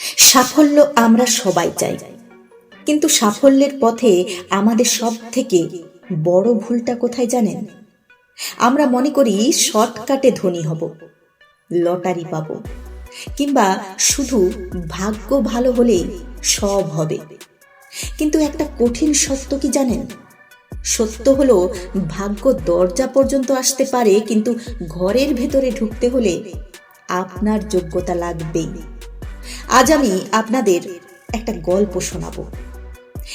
সাফল্য আমরা সবাই চাই। কিন্তু সাফল্যের পথে আমাদের সব থেকে বড় ভুলটা কোথায় জানেন? আমরা মনে করি শর্টকাটে ধনী হব, লটারি পাব, কিংবা শুধু ভাগ্য ভালো হলেই সব হবে। কিন্তু একটা কঠিন সত্য কি জানেন? সত্য হলো ভাগ্য দরজা পর্যন্ত আসতে পারে, কিন্তু ঘরের ভেতরে ঢুকতে হলে আপনার যোগ্যতা লাগবেই। আজ আমি আপনাদের একটা গল্প শোনাব।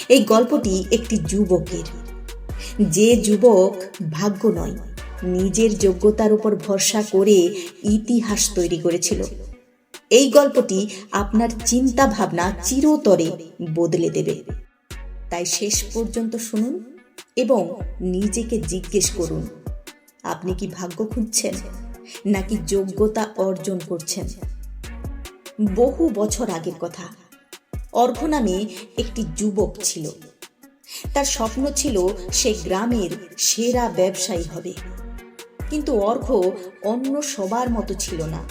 এই গল্পটি একটি যুবকের। যে যুবক ভাগ্য নয়, নিজের যোগ্যতার উপর ভরসা করে ইতিহাস তৈরি করেছিল। এই গল্পটি আপনার চিন্তা ভাবনা চিরতরে বদলে দেবে। তাই শেষ পর্যন্ত শুনুন এবং নিজেকে জিজ্ঞেস করুন, আপনি কি ভাগ্য খুঁজছেন নাকি যোগ্যতা অর্জন করছেন? বহু বছর আগের কথা। অর্ঘ নামে একটি যুবক ছিল। তার স্বপ্ন ছিল সে গ্রামের সেরা ব্যবসায়ী হবে। কিন্তু অর্ঘ অন্য সবার মতো ছিল না।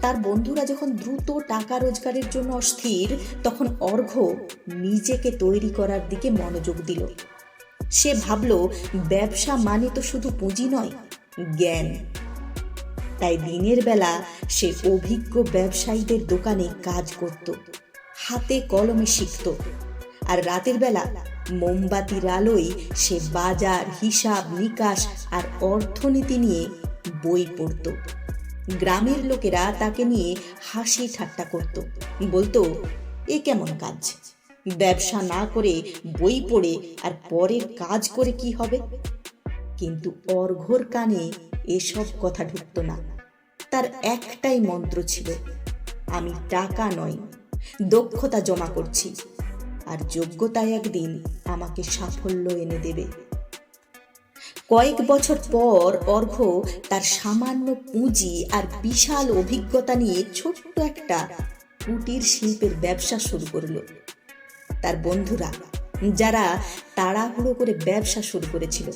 তার বন্ধুরা যখন দ্রুত টাকা রোজগারের জন্য অস্থির, তখন অর্ঘ নিজেকে তৈরি করার দিকে মনোযোগ দিল। সে ভাবল, ব্যবসা মানে তো শুধু পুঁজি নয়, জ্ঞান। তাই দিনের বেলা সে অভিজ্ঞ ব্যবসায়ীদের দোকানে কাজ করত, হাতে কলমে শিখত। আর রাতের বেলা মোমবাতির আলোয় সে বাজার, হিসাব, নিকাশ আর অর্থনীতি নিয়ে বই পড়ত। গ্রামের লোকেরা তাকে নিয়ে হাসি ঠাট্টা করত, বলতো, এ কেমন কাজ? ব্যবসা না করে বই পড়ে আর পরের কাজ করে কি হবে? কিন্তু অর্ঘর কানে এসব কথা ঢুকত না। তার একটাই মন্ত্র ছিল, আমি টাকা নয় দক্ষতা জমা করছি, আর যোগ্যতায় একদিন আমাকে সাফল্য এনে দেবে। কয়েক বছর পর অর্ঘ তার সামান্য পুঁজি আর বিশাল অভিজ্ঞতা নিয়ে ছোট্ট একটা কুটির শিল্পের ব্যবসা শুরু করল। তার বন্ধুরা, যারা তাড়াহুড়ো করে ব্যবসা শুরু করেছিল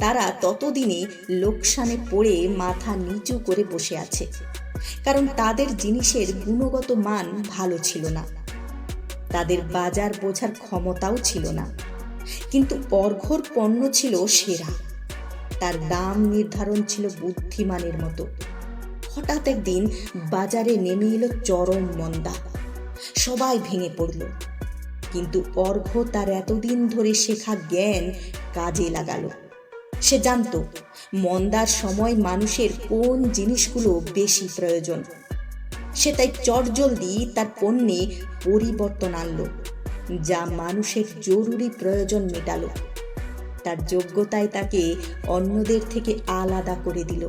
তারা ততদিনে লোকসানে পড়ে মাথা নিচু করে বসে আছে। কারণ তাদের জিনিসের গুণগত মান ভালো ছিল না। তাদের বাজার বোঝার ক্ষমতাও ছিল না। কিন্তু অর্ঘর পণ্য ছিল সেরা। তার দাম নির্ধারণ ছিল বুদ্ধিমানের মতো। হঠাৎ একদিন বাজারে নেমে এলো চরম মন্দা। সবাই ভেঙে পড়ল। কিন্তু অর্ঘ তার এতদিন ধরে শেখা জ্ঞান কাজে লাগালো। সে জানত, মন্দার সময় মানুষের কোন জিনিসগুলো বেশি প্রয়োজন। সে তাই চটজলদি তার পণ্যে পরিবর্তন আনলো, যা মানুষের জরুরি প্রয়োজন মেটালো। তার যোগ্যতায় তাকে অন্যদের থেকে আলাদা করে দিল।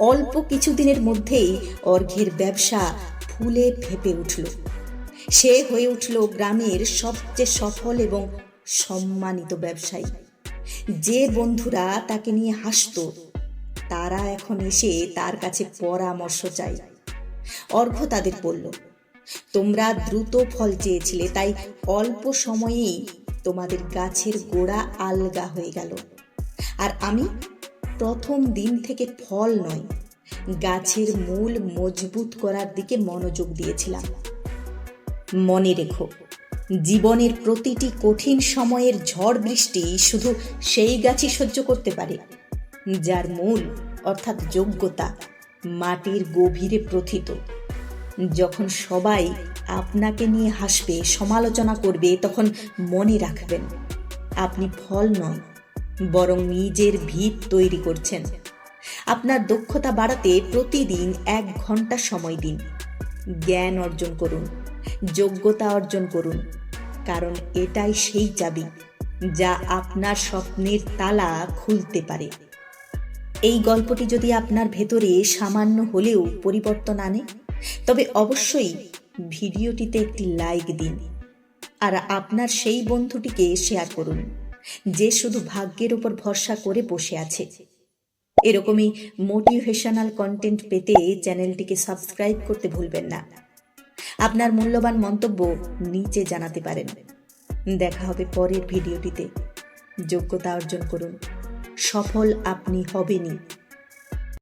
অল্প কিছুদিনের মধ্যেই অর্ঘের ব্যবসা ফুলে ফেপে উঠল। সে হয়ে উঠল গ্রামের সবচেয়ে সফল এবং সম্মানিত ব্যবসায়ী। যে বন্ধুরা তাকে নিয়ে হাসত, তারা এখন এসে তার কাছে পরামর্শ চাই অর্ঘ তাদের বলল, তোমরা দ্রুত ফল চেয়েছিলে, তাই অল্প সময়েই তোমাদের গাছের গোড়া আলগা হয়ে গেল। আর আমি প্রথম দিন থেকে ফল নয়, গাছের মূল মজবুত করার দিকে মনোযোগ দিয়েছিলাম। মনে রেখো জীবনের প্রতিটি কঠিন সময়ের ঝড় বৃষ্টি শুধু সেই গাছই সহ্য করতে পারে। যার মূল, অর্থাৎ যোগ্যতা, মাটির গভীরে প্রথিত। যখন সবাই আপনাকে নিয়ে হাসবে, সমালোচনা করবে, তখন মনে রাখবেন, আপনি ফল নয় বরং নিজের ভিত তৈরি করছেন। আপনার দক্ষতা বাড়াতে প্রতিদিন এক ঘণ্টা সময় দিন। জ্ঞান অর্জন করুন, যোগ্যতা অর্জন করুন কারণ এটাই সেই চাবি যা আপনার স্বপ্নের তালা খুলতে পারে। এই গল্পটি যদি আপনার ভেতরে সামান্য হলেও পরিবর্তন আনে, তবে অবশ্যই ভিডিওটিতে একটি লাইক দিন আর আপনার সেই বন্ধুটিকে শেয়ার করুন, যে শুধু ভাগ্যের উপর ভরসা করে বসে আছে। এরকমই মোটিভেশনাল কন্টেন্ট পেতে চ্যানেলটিকে সাবস্ক্রাইব করতে ভুলবেন না। আপনার মূল্যবান মন্তব্য নিচে জানাতে পারেন। দেখা হবে পরের ভিডিওটিতে। যোগ্যতা অর্জন করুন। সফল আপনি হবেনই।